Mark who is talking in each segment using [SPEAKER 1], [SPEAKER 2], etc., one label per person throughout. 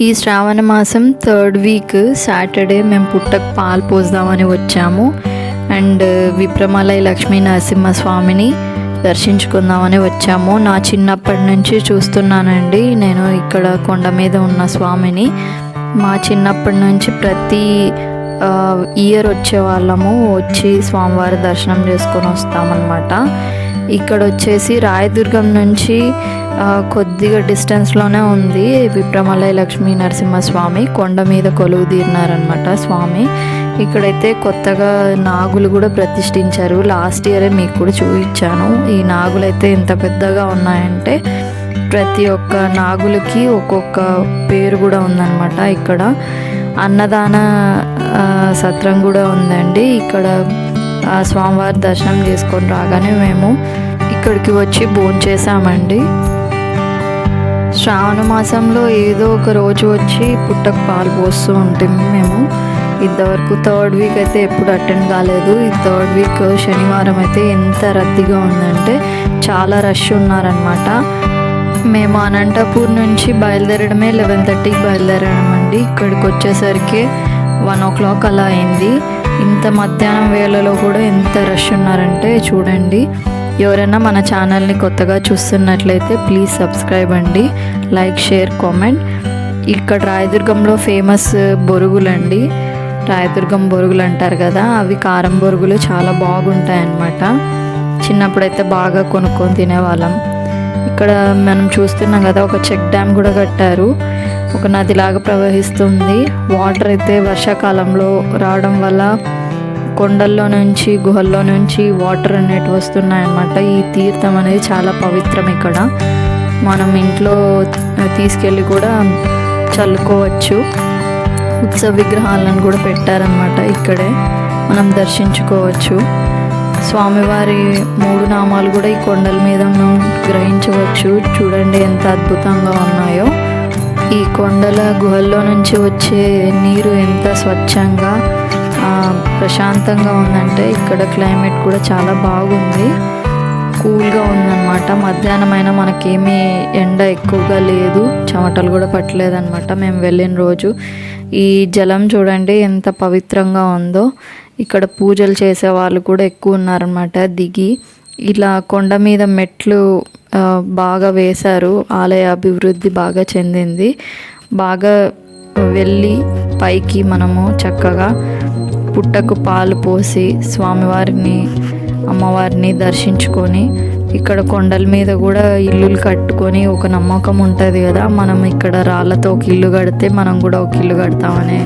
[SPEAKER 1] ఈ శ్రావణ మాసం third week Saturday మేము పుట్టకు పాలు పోద్దామని వచ్చాము. అండ్ విప్రమలై లక్ష్మీ నరసింహస్వామిని దర్శించుకుందామని వచ్చాము. నా చిన్నప్పటి నుంచి చూస్తున్నానండి నేను ఇక్కడ కొండ మీద ఉన్న స్వామిని. మా చిన్నప్పటి నుంచి ప్రతి ఇయర్ వచ్చే వాళ్ళము వచ్చి స్వామివారి దర్శనం చేసుకొని వస్తామన్నమాట. ఇక్కడ వచ్చేసి రాయదుర్గం నుంచి కొద్దిగా డిస్టెన్స్లోనే ఉంది విప్రమలయ లక్ష్మీ నరసింహస్వామి. కొండ మీద కొలువు తీరినారనమాట స్వామి. ఇక్కడైతే కొత్తగా నాగులు కూడా ప్రతిష్ఠించారు. లాస్ట్ ఇయరే మీకు కూడా చూపించాను. ఈ నాగులు అయితే ఇంత పెద్దగా ఉన్నాయంటే ప్రతి ఒక్క నాగులకి ఒక్కొక్క పేరు కూడా ఉందన్నమాట ఇక్కడ. అన్నదాన సత్రం కూడా ఉందండి. ఇక్కడ స్వామివారి దర్శనం చేసుకొని రాగానే మేము ఇక్కడికి వచ్చి భోజనం చేసామండి శ్రావణ మాసంలో ఏదో ఒక రోజు వచ్చి పుట్టకు పాలు పోస్తూ ఉంటుంది మేము. ఇంతవరకు థర్డ్ వీక్ అయితే ఎప్పుడు అటెండ్ కాలేదు. ఈ థర్డ్ వీక్ శనివారం అయితే ఎంత రద్దీగా ఉందంటే చాలా రష్ ఉన్నారనమాట మేము అనంతపూర్ నుంచి బయలుదేరడమే లెవెన్ థర్టీకి బయలుదేరామండి. ఇక్కడికి వచ్చేసరికి వన్ ఓ క్లాక్ అలా అయింది. ఇంత మధ్యాహ్నం వేళలో కూడా ఎంత రష్ ఉన్నారంటే చూడండి. ఎవరైనా మన ఛానల్ని కొత్తగా చూస్తున్నట్లయితే ప్లీజ్ సబ్స్క్రైబ్ అండి. లైక్ షేర్ కామెంట్ ఇక్కడ రాయదుర్గంలో ఫేమస్ బొరుగులండి. రాయదుర్గం బొరుగులు అంటారు కదా అవి కారం బొరుగులు చాలా బాగుంటాయి అన్నమాట చిన్నప్పుడైతే బాగా కొనుక్కొని తినేవాళ్ళం. ఇక్కడ మనం చూస్తున్నాం కదా ఒక చెక్ డ్యామ్ కూడా కట్టారు. ఒక నదిలాగా ప్రవహిస్తుంది. వాటర్ అయితే వర్షాకాలంలో రావడం వల్ల కొండల్లో నుంచి గుహల్లో నుంచి వాటర్ అనేవి వస్తున్నాయన్నమాట. ఈ తీర్థం అనేది చాలా పవిత్రం ఇక్కడ. మనం ఇంట్లో తీసుకెళ్ళి కూడా చల్లుకోవచ్చు. ఉత్సవ విగ్రహాలను కూడా పెట్టారనమాట ఇక్కడే. మనం దర్శించుకోవచ్చు. స్వామివారి మూడు నామాలు కూడా ఈ కొండల మీద మనం గ్రహించవచ్చు. చూడండి ఎంత అద్భుతంగా ఉన్నాయో. ఈ కొండల గుహల్లో నుంచి వచ్చే నీరు ఎంత స్వచ్ఛంగా ప్రశాంతంగా ఉందంటే ఇక్కడ క్లైమేట్ కూడా చాలా బాగుంది. కూల్గా ఉందన్నమాట. మధ్యాహ్నం అయినా మనకేమీ ఎండ ఎక్కువగా లేదు. చెమటలు కూడా పట్టలేదన్నమాట. మేము వెళ్ళిన రోజు. ఈ జలం చూడండి ఎంత పవిత్రంగా ఉందో. ఇక్కడ పూజలు చేసే వాళ్ళు కూడా ఎక్కువ ఉన్నారనమాట దిగి ఇలా కొండ మీద మెట్లు బాగా వేశారు. ఆలయ అభివృద్ధి బాగా చెందింది. బాగా వెళ్ళి పైకి మనము చక్కగా పుట్టకు పాలు పోసి స్వామివారిని అమ్మవారిని దర్శించుకొని ఇక్కడ కొండల మీద కూడా ఇల్లులు కట్టుకొని ఒక నమ్మకం ఉంటుంది కదా. మనం ఇక్కడ రాళ్ళతో ఒక ఇల్లు కడితే మనం కూడా ఒక ఇల్లు కడతామనే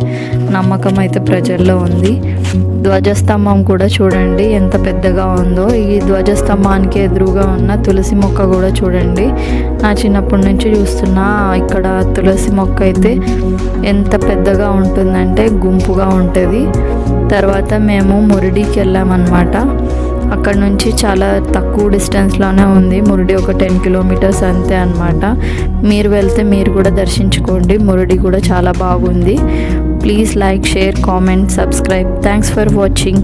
[SPEAKER 1] నమ్మకం అయితే ప్రజల్లో ఉంది. ధ్వజస్తంభం కూడా చూడండి ఎంత పెద్దగా ఉందో. ఈ ధ్వజస్తంభానికి ఎదురుగా ఉన్న తులసి మొక్క కూడా చూడండి. నా చిన్నప్పటి నుంచి చూస్తున్నా ఇక్కడ తులసి మొక్క అయితే ఎంత పెద్దగా ఉంటుందంటే గుంపుగా ఉంటుంది. తర్వాత మేము మురిడికి వెళ్ళామన్నమాట. అక్కడ నుంచి చాలా తక్కువ డిస్టెన్స్లోనే ఉంది. మురుడి ఒక టెన్ కిలోమీటర్స్ అంతే అనమాట మీరు వెళ్తే మీరు కూడా దర్శించుకోండి. మురుడి కూడా చాలా బాగుంది. Please like share comment subscribe thanks for watching